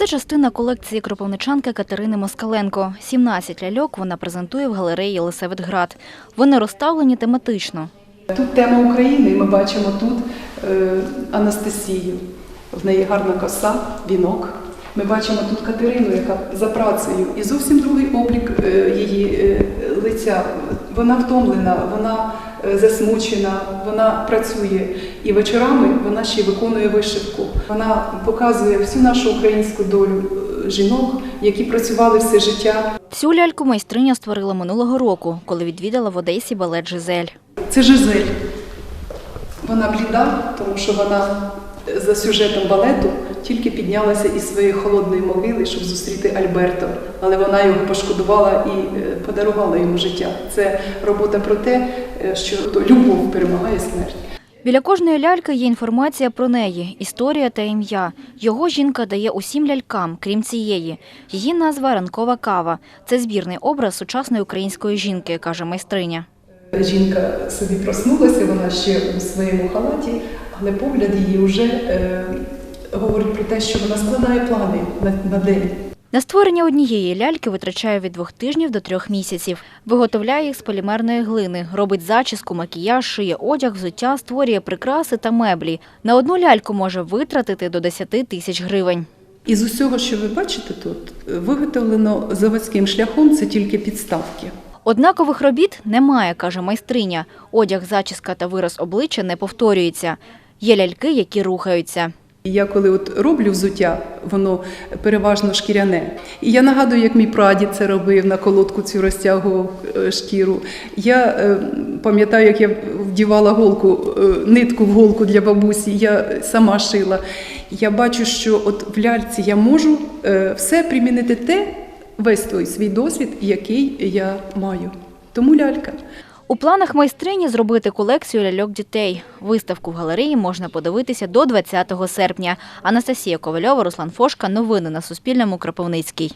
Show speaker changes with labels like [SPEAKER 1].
[SPEAKER 1] Це частина колекції кропивничанки Катерини Москаленко. 17 ляльок вона презентує в галереї Єлисаветград. Вони розставлені тематично.
[SPEAKER 2] Тут тема України, і ми бачимо тут е, Анастасію. В неї гарна коса, вінок. Ми бачимо тут Катерину, яка за працею, і зовсім другий облік е, її е, лиця. Вона втомлена, вона засмучена, вона працює. І вечорами вона ще й виконує вишивку. Вона показує всю нашу українську долю е, жінок, які працювали все життя.
[SPEAKER 1] Цю ляльку майстриня створила минулого року, коли відвідала в Одесі балет Жизель.
[SPEAKER 2] Це Жизель. Вона бліда, тому що вона е, за сюжетом балету тільки піднялася із своєї холодної могили, щоб зустріти Альберто. Але вона його пошкодувала і е, подарувала йому життя. Це робота про те, е, що любов перемагає смерть.
[SPEAKER 1] Біля кожної ляльки є інформація про неї, історія та ім'я. Його жінка дає усім лялькам, крім цієї. Її назва ранкова кава. Це збірний образ сучасної української жінки, каже майстриня.
[SPEAKER 2] Жінка собі проснулася, вона ще у своєму халаті, але погляд її вже е, говорить про те, що вона складає плани на, на день.
[SPEAKER 1] На створення однієї ляльки витрачає від двох тижнів до трьох місяців. Виготовляє їх з полімерної глини, робить зачіску, макіяж, шиє одяг, взуття, створює прикраси та меблі. На одну ляльку може витратити до 10 тисяч гривень.
[SPEAKER 2] Із усього, що ви бачите тут, виготовлено заводським шляхом це тільки підставки.
[SPEAKER 1] Однакових робіт немає, каже майстриня. Одяг, зачіска та вираз обличчя не повторюються. Є ляльки, які рухаються.
[SPEAKER 2] Я коли от роблю взуття, воно переважно шкіряне. І я нагадую, як мій прадід це робив, на колодку цю розтягував е, шкіру. Я е, пам'ятаю, як я вдівала голку, е, нитку в голку для бабусі, я сама шила. Я бачу, що от в ляльці я можу все примінити те, весь той свій досвід, який я маю. Тому лялька.
[SPEAKER 1] У планах майстрині зробити колекцію ляльок дітей. Виставку в галереї можна подивитися до 20 серпня. Анастасія Ковальова, Руслан Фошка. Новини на Суспільному. Кропивницький.